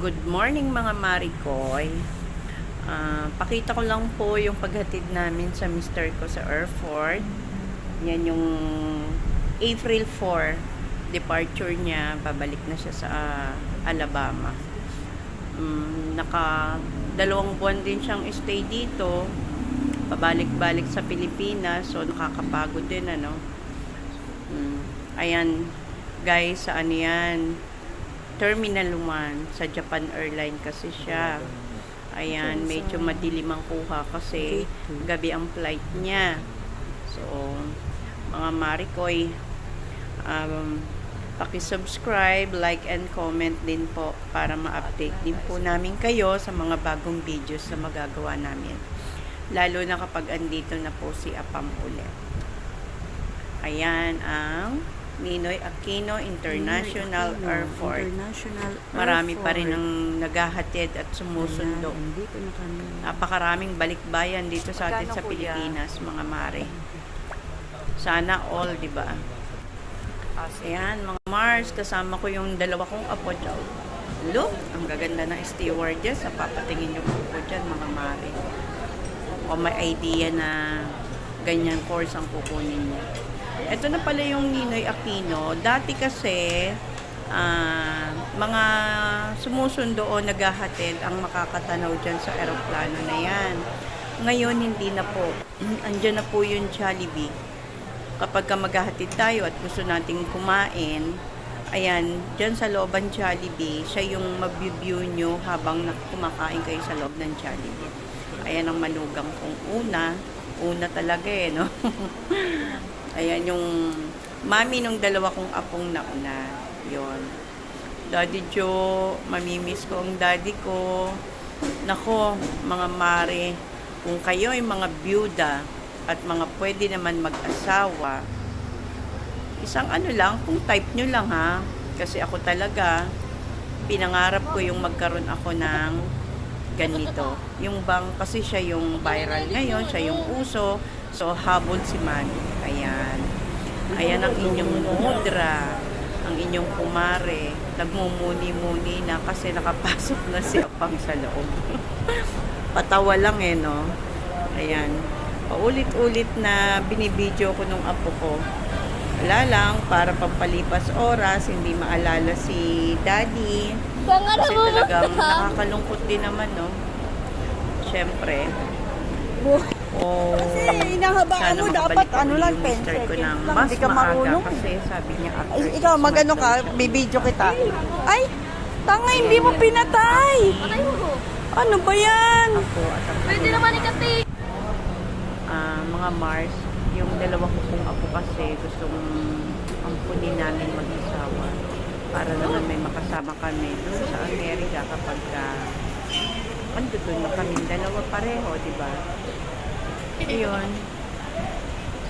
Good morning mga Marikoy. Ah, pakita ko lang po yung paghatid namin sa mister ko sa Airford. Yan yung April 4 departure niya. Babalik na siya sa ah, Alabama. Mm, naka dalawang buwan din siyang stay dito. Pabalik-balik sa Pilipinas. So nakakapagod din ano. Mm, ayan guys, saan yan? Terminal 1 sa Japan Airline kasi siya. Ayan, medyo madilim ang kuha kasi gabi ang flight niya. So, mga Marikoy, um, paki-subscribe, like, and comment din po para ma-update din po namin kayo sa mga bagong videos na magagawa namin. Lalo na kapag andito na po si Apam ulit. Ayan ang Ninoy Aquino International Aquino, Airport. International Marami pa rin Airport. ang naghahatid at sumusundo. Ayan, Andito na kami. Napakaraming balikbayan dito sa atin sa? Pilipinas, mga mare. Sana all, di ba? Ayan, mga Mars, kasama ko yung dalawa kong apo dyan. Look, ang gaganda ng stewardess. Sa papatingin yung po dyan, mga mare. O may idea na ganyan course ang kukunin niya. Ito na pala yung Ninoy Aquino. Dati kasi, ah, mga sumusundo o naghahatid ang makakatanaw dyan sa aeroplano na yan. Ngayon, hindi na po. Andyan na po yung Jollibee kapag ka maghahatid tayo at gusto nating kumain, ayan, dyan sa looban Jollibee, siya yung mag-view nyo habang kumakain kayo sa loob ng Jollibee. Ayan ang manugang kong una. Una talaga eh, no? ayan yung mami nung dalawa kong apong nauna. yon Daddy Joe, mamimiss ko ang daddy ko. Nako, mga mare, kung kayo ay mga byuda at mga pwede naman mag-asawa, isang ano lang, kung type nyo lang ha. Kasi ako talaga, pinangarap ko yung magkaroon ako ng ganito. Yung bang, kasi siya yung viral ngayon, siya yung uso. So, habol si Mami. Ayan. Ayan ang inyong mudra, ang inyong kumare. Nagmumuni-muni na kasi nakapasok na si Apang sa loob. Patawa lang eh, no? Ayan. Paulit-ulit na binibidyo ko nung apo ko. Wala lang, para pampalipas oras, hindi maalala si daddy. Kasi talagang nakakalungkot din naman, no? Siyempre. Oh, Kasi inahabaan sana mo, dapat ano lang, yung 10 mister ko seconds ng lang, mas hindi ka marunong. kasi sabi niya after Ay, six ikaw, magano ka, bibidyo kita. Ay, tanga, hindi mo pinatay. Patay mo. Ano ba yan? Ako at Pwede naman ikati. ah, mga Mars, yung dalawa ko pong ako kasi gustong ampunin namin mag-isawa para naman may makasama kami doon sa Amerika kapag ka ando doon na kami dalawa pareho, di ba? Yun.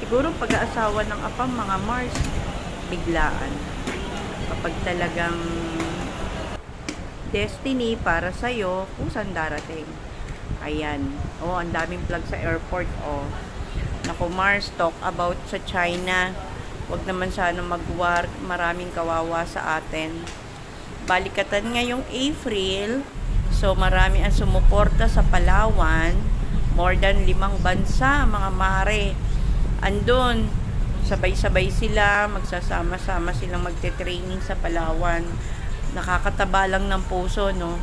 Siguro pag-aasawa ng apang mga Mars, biglaan. Kapag talagang destiny para sa'yo, kung saan darating. Ayan. Oh, ang daming plug sa airport. Oh. Naku, Mars, talk about sa China. Huwag naman sana mag-work. Maraming kawawa sa atin. Balikatan ngayong April. So, marami ang sumuporta sa Palawan. More than limang bansa, mga mare. Andun, sabay-sabay sila, magsasama-sama silang magte-training sa Palawan. Nakakataba lang ng puso, no?